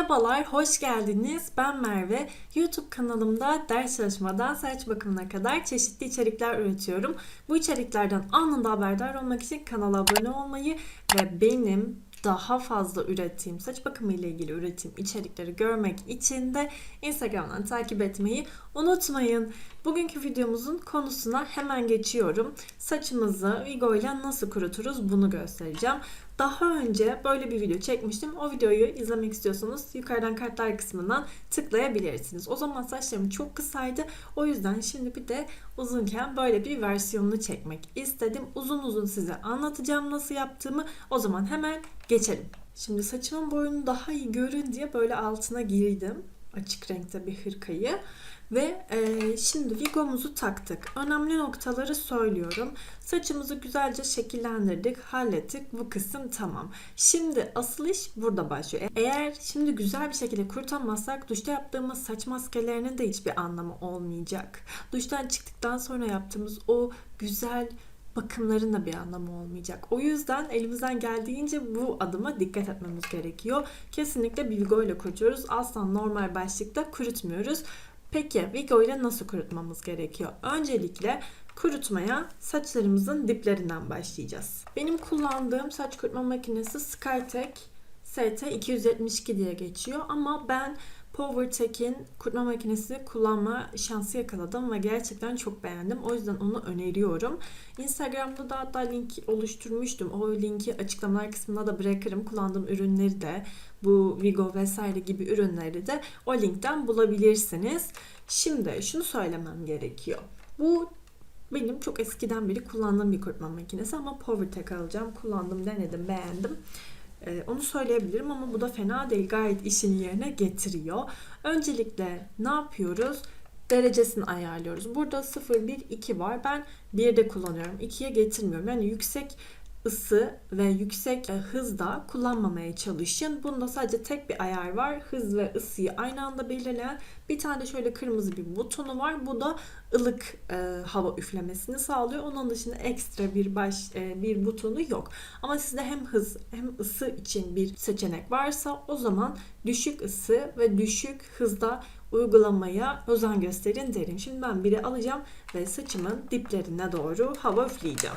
Merhabalar, hoş geldiniz. Ben Merve. YouTube kanalımda ders çalışmadan saç bakımına kadar çeşitli içerikler üretiyorum. Bu içeriklerden anında haberdar olmak için kanala abone olmayı ve benim daha fazla ürettiğim saç bakımı ile ilgili ürettiğim içerikleri görmek için de Instagram'dan takip etmeyi unutmayın. Bugünkü videomuzun konusuna hemen geçiyorum. Saçımızı Vigo ile nasıl kuruturuz bunu göstereceğim. Daha önce böyle bir video çekmiştim. O videoyu izlemek istiyorsanız yukarıdan kartlar kısmından tıklayabilirsiniz. O zaman saçlarım çok kısaydı. O yüzden şimdi bir de uzunken böyle bir versiyonunu çekmek istedim. Uzun uzun size anlatacağım nasıl yaptığımı. O zaman hemen geçelim. Şimdi saçımın boyunu daha iyi görün diye böyle altına giydim. Açık renkte bir hırkayı. Ve e, şimdi vigomuzu taktık. Önemli noktaları söylüyorum. Saçımızı güzelce şekillendirdik, hallettik. Bu kısım tamam. Şimdi asıl iş burada başlıyor. Eğer şimdi güzel bir şekilde kurutamazsak duşta yaptığımız saç maskelerinin de hiçbir anlamı olmayacak. Duştan çıktıktan sonra yaptığımız o güzel bakımların da bir anlamı olmayacak. O yüzden elimizden geldiğince bu adıma dikkat etmemiz gerekiyor. Kesinlikle bir Vigo ile kurutuyoruz. Asla normal başlıkta kurutmuyoruz. Peki Vigo ile nasıl kurutmamız gerekiyor? Öncelikle kurutmaya saçlarımızın diplerinden başlayacağız. Benim kullandığım saç kurutma makinesi Skytech ST272 diye geçiyor ama ben PowerTech'in kurutma makinesi kullanma şansı yakaladım ve gerçekten çok beğendim. O yüzden onu öneriyorum. Instagram'da da hatta link oluşturmuştum. O linki açıklamalar kısmına da bırakırım. Kullandığım ürünleri de bu Vigo vesaire gibi ürünleri de o linkten bulabilirsiniz. Şimdi şunu söylemem gerekiyor. Bu benim çok eskiden beri kullandığım bir kurutma makinesi ama PowerTech alacağım. Kullandım, denedim, beğendim. Ee, onu söyleyebilirim ama bu da fena değil. Gayet işini yerine getiriyor. Öncelikle ne yapıyoruz? Derecesini ayarlıyoruz. Burada 0, 1, 2 var. Ben 1'de kullanıyorum. 2'ye getirmiyorum. Yani yüksek ısı ve yüksek hızda kullanmamaya çalışın. Bunda sadece tek bir ayar var. Hız ve ısıyı aynı anda belirleyen bir tane şöyle kırmızı bir butonu var. Bu da ılık e, hava üflemesini sağlıyor. Onun dışında ekstra bir baş e, bir butonu yok. Ama sizde hem hız hem ısı için bir seçenek varsa o zaman düşük ısı ve düşük hızda uygulamaya özen gösterin derim. Şimdi ben biri alacağım ve saçımın diplerine doğru hava üfleyeceğim.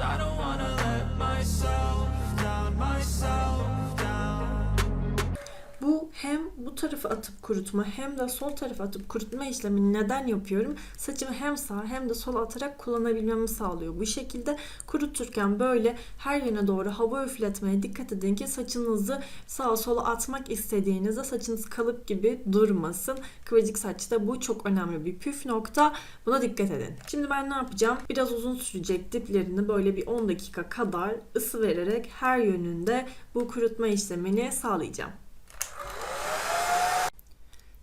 I don't wanna let myself down, myself down. Bu hem bu tarafı atıp kurutma hem de sol tarafı atıp kurutma işlemini neden yapıyorum? Saçımı hem sağ hem de sol atarak kullanabilmemi sağlıyor. Bu şekilde kuruturken böyle her yöne doğru hava üfletmeye dikkat edin ki saçınızı sağa sola atmak istediğinizde saçınız kalıp gibi durmasın. Kıvırcık saçta bu çok önemli bir püf nokta. Buna dikkat edin. Şimdi ben ne yapacağım? Biraz uzun sürecek diplerini böyle bir 10 dakika kadar ısı vererek her yönünde bu kurutma işlemini sağlayacağım.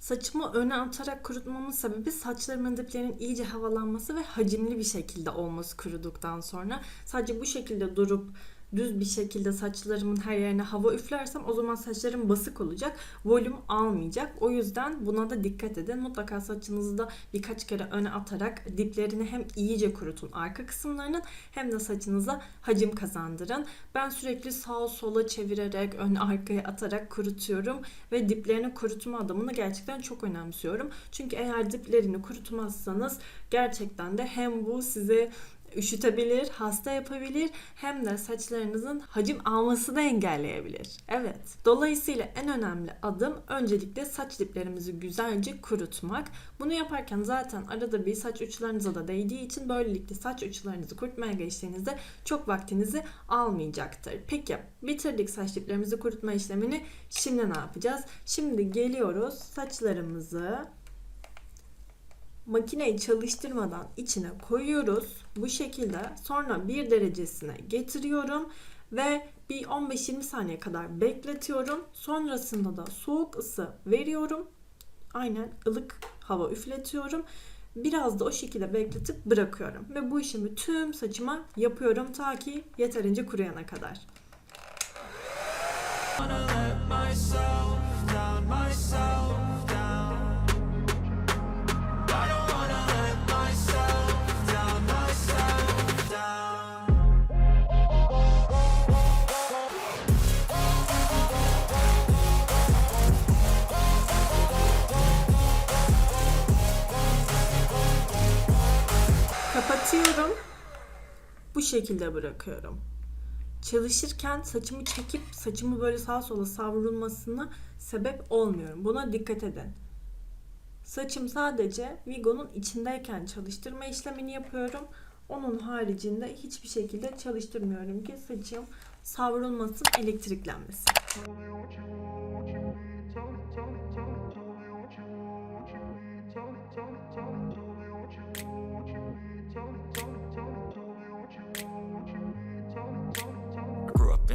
Saçımı öne atarak kurutmamın sebebi saçlarımın diplerinin iyice havalanması ve hacimli bir şekilde olması kuruduktan sonra. Sadece bu şekilde durup düz bir şekilde saçlarımın her yerine hava üflersem o zaman saçlarım basık olacak. Volüm almayacak. O yüzden buna da dikkat edin. Mutlaka saçınızı da birkaç kere öne atarak diplerini hem iyice kurutun arka kısımlarının hem de saçınıza hacim kazandırın. Ben sürekli sağa sola çevirerek ön arkaya atarak kurutuyorum ve diplerini kurutma adımını gerçekten çok önemsiyorum. Çünkü eğer diplerini kurutmazsanız gerçekten de hem bu size üşütebilir, hasta yapabilir hem de saçlarınızın hacim almasını engelleyebilir. Evet. Dolayısıyla en önemli adım öncelikle saç diplerimizi güzelce kurutmak. Bunu yaparken zaten arada bir saç uçlarınıza da değdiği için böylelikle saç uçlarınızı kurutmaya geçtiğinizde çok vaktinizi almayacaktır. Peki bitirdik saç diplerimizi kurutma işlemini. Şimdi ne yapacağız? Şimdi geliyoruz saçlarımızı makineyi çalıştırmadan içine koyuyoruz. Bu şekilde sonra bir derecesine getiriyorum ve bir 15-20 saniye kadar bekletiyorum. Sonrasında da soğuk ısı veriyorum. Aynen ılık hava üfletiyorum. Biraz da o şekilde bekletip bırakıyorum. Ve bu işimi tüm saçıma yapıyorum ta ki yeterince kuruyana kadar. Kapatıyorum. Bu şekilde bırakıyorum. Çalışırken saçımı çekip saçımı böyle sağa sola savrulmasına sebep olmuyorum. Buna dikkat edin. Saçım sadece Vigo'nun içindeyken çalıştırma işlemini yapıyorum. Onun haricinde hiçbir şekilde çalıştırmıyorum ki saçım savrulmasın, elektriklenmesin.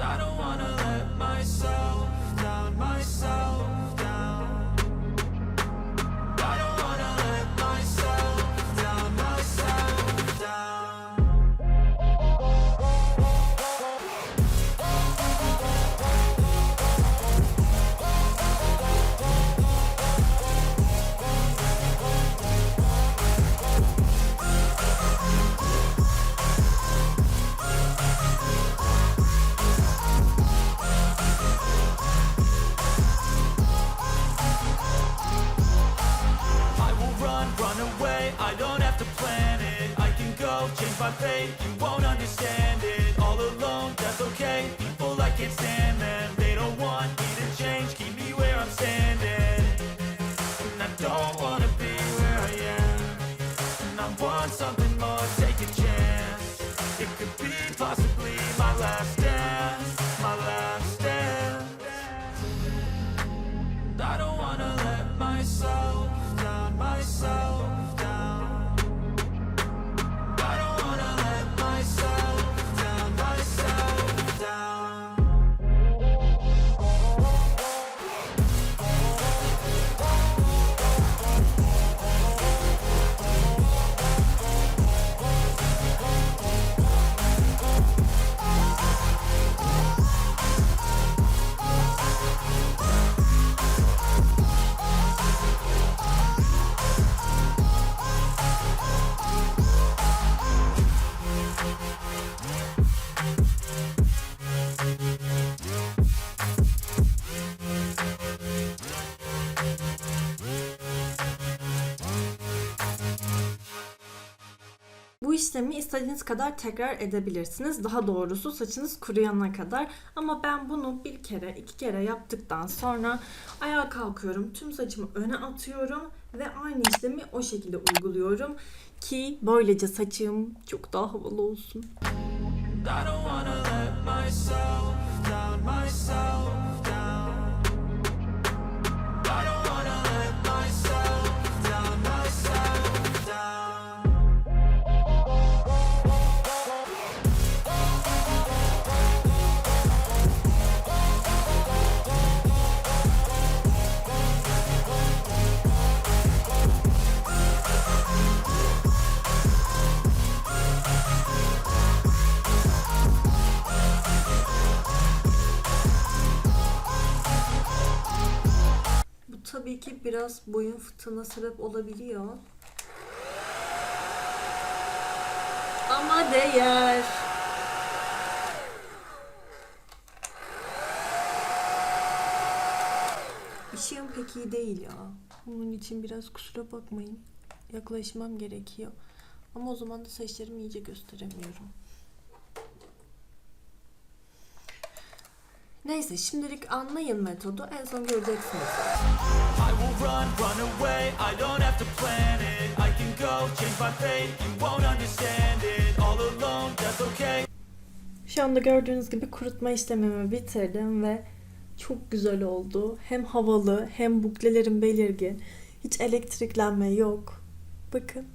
I don't wanna let myself down, myself down. Run, run away. I don't have to plan it. I can go change my fate. You won't understand it. All alone, that's okay. People I can't stand işlemi istediğiniz kadar tekrar edebilirsiniz. Daha doğrusu saçınız kuruyana kadar. Ama ben bunu bir kere, iki kere yaptıktan sonra ayağa kalkıyorum. Tüm saçımı öne atıyorum ve aynı işlemi o şekilde uyguluyorum ki böylece saçım çok daha havalı olsun. I don't wanna let myself down, myself tabii ki biraz boyun fıtığına sebep olabiliyor. Ama değer. Işığım pek iyi değil ya. Bunun için biraz kusura bakmayın. Yaklaşmam gerekiyor. Ama o zaman da saçlarımı iyice gösteremiyorum. Neyse şimdilik anlayın metodu. En son göreceksiniz. I will run, run away. I don't have to plan it. I can go, change my fate. You won't understand it. All alone, that's okay. Şu anda gördüğünüz gibi kurutma işlemimi bitirdim ve çok güzel oldu. Hem havalı hem buklelerim belirgin. Hiç elektriklenme yok. Bakın.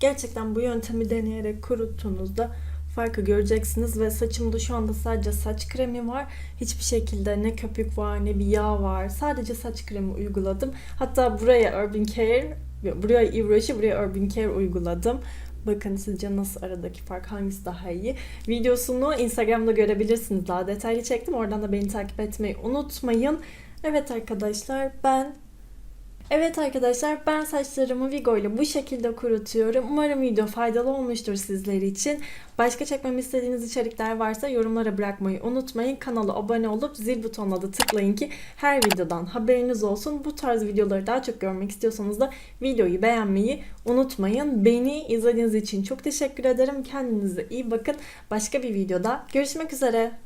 Gerçekten bu yöntemi deneyerek kuruttuğunuzda farkı göreceksiniz ve saçımda şu anda sadece saç kremi var. Hiçbir şekilde ne köpük var ne bir yağ var. Sadece saç kremi uyguladım. Hatta buraya Urban Care, buraya Rocher, buraya Urban Care uyguladım. Bakın sizce nasıl aradaki fark hangisi daha iyi? Videosunu Instagram'da görebilirsiniz. Daha detaylı çektim. Oradan da beni takip etmeyi unutmayın. Evet arkadaşlar ben Evet arkadaşlar ben saçlarımı Vigo ile bu şekilde kurutuyorum. Umarım video faydalı olmuştur sizler için. Başka çekmemi istediğiniz içerikler varsa yorumlara bırakmayı unutmayın. Kanala abone olup zil butonuna da tıklayın ki her videodan haberiniz olsun. Bu tarz videoları daha çok görmek istiyorsanız da videoyu beğenmeyi unutmayın. Beni izlediğiniz için çok teşekkür ederim. Kendinize iyi bakın. Başka bir videoda görüşmek üzere.